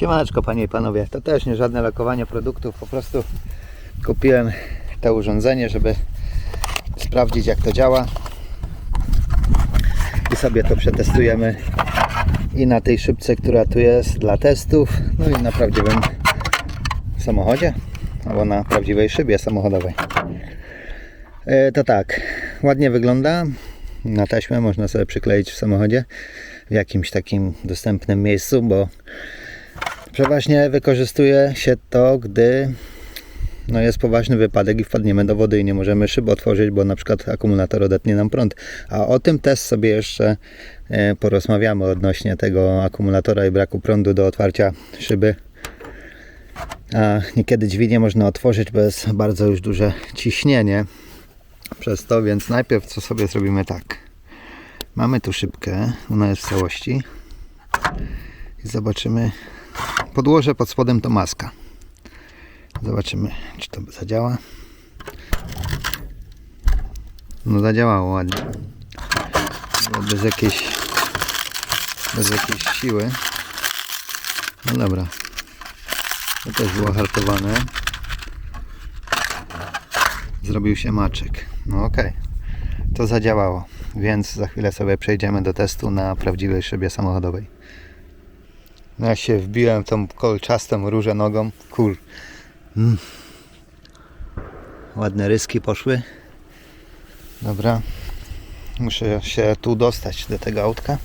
Siemaneczko panie i panowie, to też nie żadne lokowanie produktów, po prostu kupiłem to urządzenie, żeby sprawdzić jak to działa i sobie to przetestujemy i na tej szybce, która tu jest dla testów, no i na prawdziwym samochodzie albo na prawdziwej szybie samochodowej. E, To tak, ładnie wygląda. Na taśmę można sobie przykleić w samochodzie w jakimś takim dostępnym miejscu, bo przeważnie wykorzystuje się to, gdy no jest poważny wypadek i wpadniemy do wody i nie możemy szyby otworzyć, bo na przykład akumulator odetnie nam prąd. A o tym też sobie jeszcze e, porozmawiamy odnośnie tego akumulatora i braku prądu do otwarcia szyby. A niekiedy drzwi nie można otworzyć, jest bardzo już duże ciśnienie przez to, więc najpierw co sobie zrobimy tak. Mamy tu szybkę, ona jest w całości i zobaczymy. Podłoże pod spodem to maska. Zobaczymy, czy to zadziała. No zadziałało ładnie. Bez jakiejś bez jakiejś siły. No dobra. To też było hartowane. Zrobił się maczek. No okej. To zadziałało. Więc za chwilę sobie przejdziemy do testu na prawdziwej szybie samochodowej. No ja się wbiłem tą kolczastą różę nogą. Kur. Mm. Ładne ryski poszły. Dobra. Muszę się tu dostać do tego autka.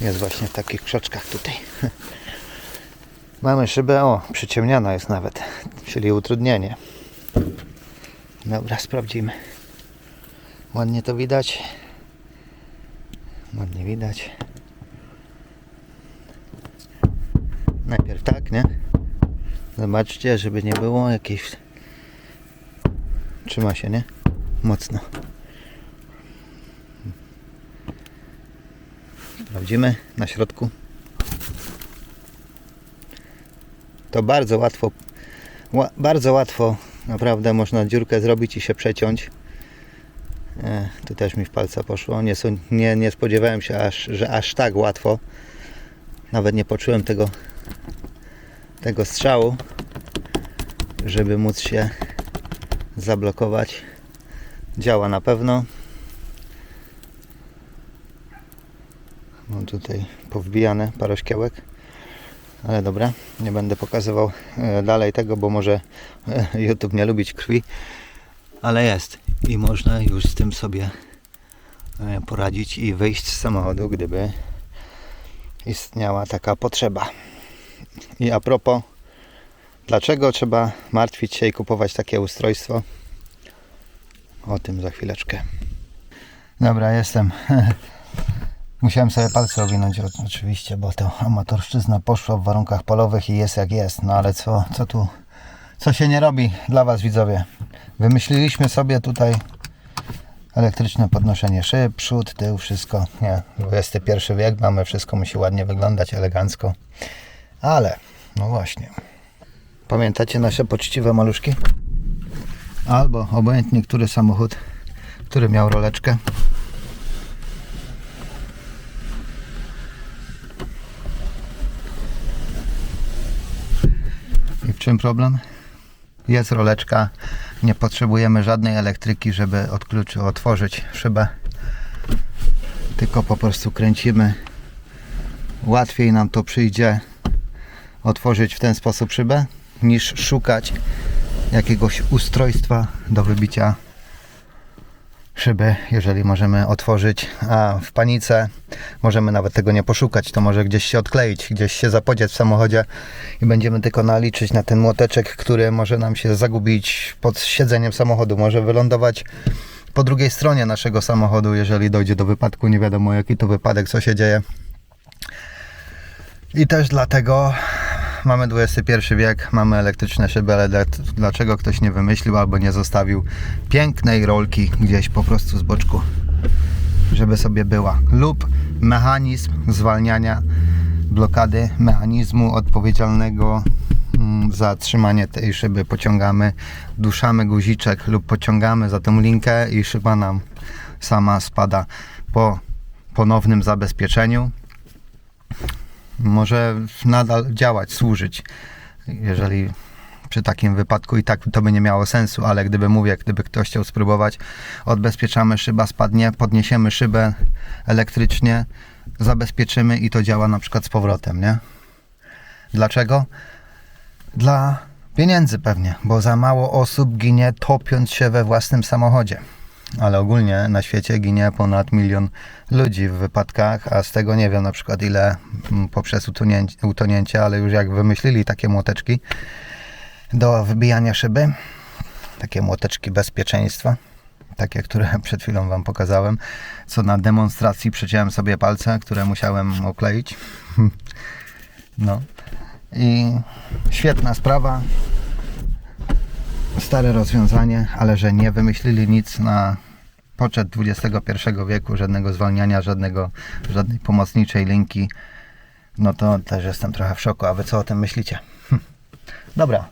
Jest właśnie w takich krzaczkach tutaj. Mamy szybę, o, przyciemniona jest nawet, czyli utrudnienie. Dobra, sprawdzimy. Ładnie to widać. Ładnie widać. Najpierw tak, nie? Zobaczcie, żeby nie było jakiejś... Trzyma się, nie? Mocno. Sprawdzimy na środku. To bardzo łatwo, ła, bardzo łatwo naprawdę można dziurkę zrobić i się przeciąć. E, tu też mi w palca poszło. Nie, są- nie, nie spodziewałem się, aż, że aż tak łatwo. Nawet nie poczułem tego, tego strzału, żeby móc się zablokować. Działa na pewno. Mam tutaj powbijane parę szkiełek. Ale dobra, nie będę pokazywał e, dalej tego, bo może e, YouTube nie lubić krwi. Ale jest i można już z tym sobie e, poradzić i wyjść z samochodu, gdyby istniała taka potrzeba. I a propos, dlaczego trzeba martwić się i kupować takie ustrojstwo? O tym za chwileczkę. Dobra, jestem. Musiałem sobie palce owinąć oczywiście, bo to amatorszczyzna poszła w warunkach polowych i jest jak jest. No ale co, co tu, co się nie robi dla Was widzowie? Wymyśliliśmy sobie tutaj elektryczne podnoszenie szyb, przód, tył, wszystko. Nie, XXI wiek, mamy wszystko, musi ładnie wyglądać, elegancko. Ale, no właśnie. Pamiętacie nasze poczciwe maluszki? Albo obojętnie który samochód, który miał roleczkę. I w czym problem? Jest roleczka, nie potrzebujemy żadnej elektryki, żeby od kluczu otworzyć szybę. Tylko po prostu kręcimy. Łatwiej nam to przyjdzie otworzyć w ten sposób szybę, niż szukać jakiegoś ustrojstwa do wybicia szyby, jeżeli możemy otworzyć, a w panice możemy nawet tego nie poszukać, to może gdzieś się odkleić, gdzieś się zapodzieć w samochodzie i będziemy tylko naliczyć na ten młoteczek, który może nam się zagubić pod siedzeniem samochodu, może wylądować po drugiej stronie naszego samochodu, jeżeli dojdzie do wypadku, nie wiadomo jaki to wypadek, co się dzieje. I też dlatego mamy XXI wiek, mamy elektryczne szyby, ale dla- dlaczego ktoś nie wymyślił albo nie zostawił pięknej rolki gdzieś po prostu z boczku, żeby sobie była. Lub mechanizm zwalniania blokady mechanizmu odpowiedzialnego mm, za trzymanie tej szyby. Pociągamy, duszamy guziczek lub pociągamy za tą linkę i szyba nam sama spada po ponownym zabezpieczeniu. Może nadal działać, służyć. Jeżeli przy takim wypadku i tak to by nie miało sensu, ale gdyby mówię, gdyby ktoś chciał spróbować, odbezpieczamy, szyba spadnie, podniesiemy szybę elektrycznie, zabezpieczymy i to działa na przykład z powrotem, nie? Dlaczego? Dla pieniędzy pewnie, bo za mało osób ginie topiąc się we własnym samochodzie. Ale ogólnie na świecie ginie ponad milion ludzi w wypadkach, a z tego nie wiem na przykład ile mm, poprzez utonięcie, utonięcie, ale już jak wymyślili takie młoteczki do wybijania szyby, takie młoteczki bezpieczeństwa, takie, które przed chwilą Wam pokazałem, co na demonstracji przeciąłem sobie palce, które musiałem okleić. No i świetna sprawa, stare rozwiązanie, ale że nie wymyślili nic na poczet XXI wieku, żadnego zwalniania, żadnego, żadnej pomocniczej linki, no to też jestem trochę w szoku. A wy co o tym myślicie? Hm. Dobra,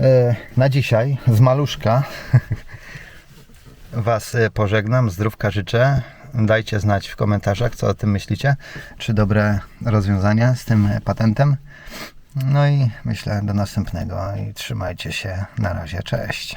E, na dzisiaj z maluszka Was e, pożegnam, zdrówka życzę. Dajcie znać w komentarzach, co o tym myślicie. Czy dobre rozwiązania z tym patentem. No i myślę do następnego i trzymajcie się. Na razie, cześć.